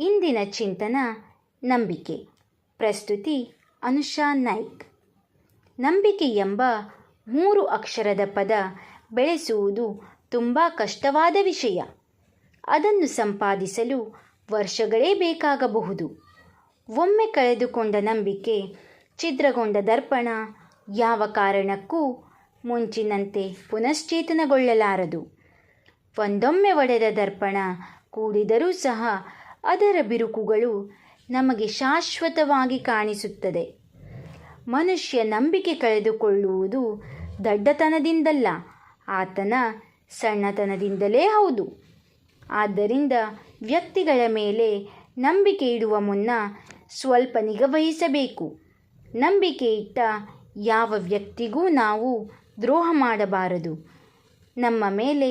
ಇಂದಿನ ಚಿಂತನ, ನಂಬಿಕೆ. ಪ್ರಸ್ತುತಿ, ಅನುಷಾ ನಾಯ್ಕ್. ನಂಬಿಕೆ ಎಂಬ ಮೂರು ಅಕ್ಷರದ ಪದ ಬೆಳೆಸುವುದು ತುಂಬ ಕಷ್ಟವಾದ ವಿಷಯ. ಅದನ್ನು ಸಂಪಾದಿಸಲು ವರ್ಷಗಳೇ ಬೇಕಾಗಬಹುದು. ಒಮ್ಮೆ ಕಳೆದುಕೊಂಡ ನಂಬಿಕೆ, ಛಿದ್ರಗೊಂಡ ದರ್ಪಣ, ಯಾವ ಕಾರಣಕ್ಕೂ ಮುಂಚಿನಂತೆ ಪುನಶ್ಚೇತನಗೊಳ್ಳಲಾರದು. ಒಂದೊಮ್ಮೆ ಒಡೆದ ದರ್ಪಣ ಕೂಡಿದರೂ ಸಹ ಅದರ ಬಿರುಕುಗಳು ನಮಗೆ ಶಾಶ್ವತವಾಗಿ ಕಾಣಿಸುತ್ತದೆ. ಮನುಷ್ಯ ನಂಬಿಕೆ ಕಳೆದುಕೊಳ್ಳುವುದು ದಡ್ಡತನದಿಂದಲ್ಲ, ಆತನ ಸಣ್ಣತನದಿಂದಲೇ ಹೌದು. ಆದ್ದರಿಂದ ವ್ಯಕ್ತಿಗಳ ಮೇಲೆ ನಂಬಿಕೆ ಇಡುವ ಮುನ್ನ ಸ್ವಲ್ಪ ನಿಗವಹಿಸಬೇಕು. ನಂಬಿಕೆ ಇಟ್ಟ ಯಾವ ವ್ಯಕ್ತಿಗೂ ನಾವು ದ್ರೋಹ ಮಾಡಬಾರದು. ನಮ್ಮ ಮೇಲೆ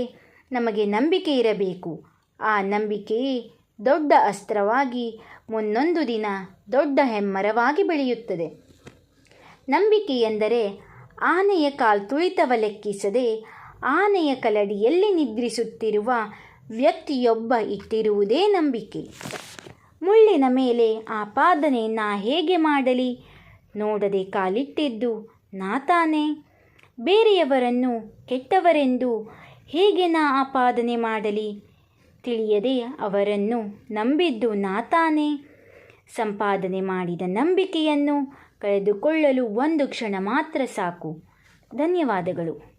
ನಮಗೆ ನಂಬಿಕೆ ಇರಬೇಕು. ಆ ನಂಬಿಕೆಯೇ ದೊಡ್ಡ ಅಸ್ತ್ರವಾಗಿ ಮುನ್ನೊಂದು ದಿನ ದೊಡ್ಡ ಹೆಮ್ಮರವಾಗಿ ಬೆಳೆಯುತ್ತದೆ. ನಂಬಿಕೆ ಎಂದರೆ ಆನೆಯ ಕಾಲ್ತುಳಿತವ ಲೆಕ್ಕಿಸದೆ ಆನೆಯ ಕಲಡಿಯಲ್ಲಿ ನಿದ್ರಿಸುತ್ತಿರುವ ವ್ಯಕ್ತಿಯೊಬ್ಬ ಇಟ್ಟಿರುವುದೇ ನಂಬಿಕೆ. ಮುಳ್ಳಿನ ಮೇಲೆ ಆಪಾದನೆ ನಾ ಹೇಗೆ ಮಾಡಲಿ? ನೋಡದೆ ಕಾಲಿಟ್ಟಿದ್ದು ನಾ ತಾನೇ. ಬೇರೆಯವರನ್ನು ಕೆಟ್ಟವರೆಂದು ಹೇಗೆ ನಾ ಆಪಾದನೆ ಮಾಡಲಿ? ತಿಳಿಯದೆ ಅವರನ್ನು ನಂಬಿದ್ದು ನಾತಾನೇ. ಸಂಪಾದನೆ ಮಾಡಿದ ನಂಬಿಕೆಯನ್ನು ಕಳೆದುಕೊಳ್ಳಲು ಒಂದು ಕ್ಷಣ ಮಾತ್ರ ಸಾಕು. ಧನ್ಯವಾದಗಳು.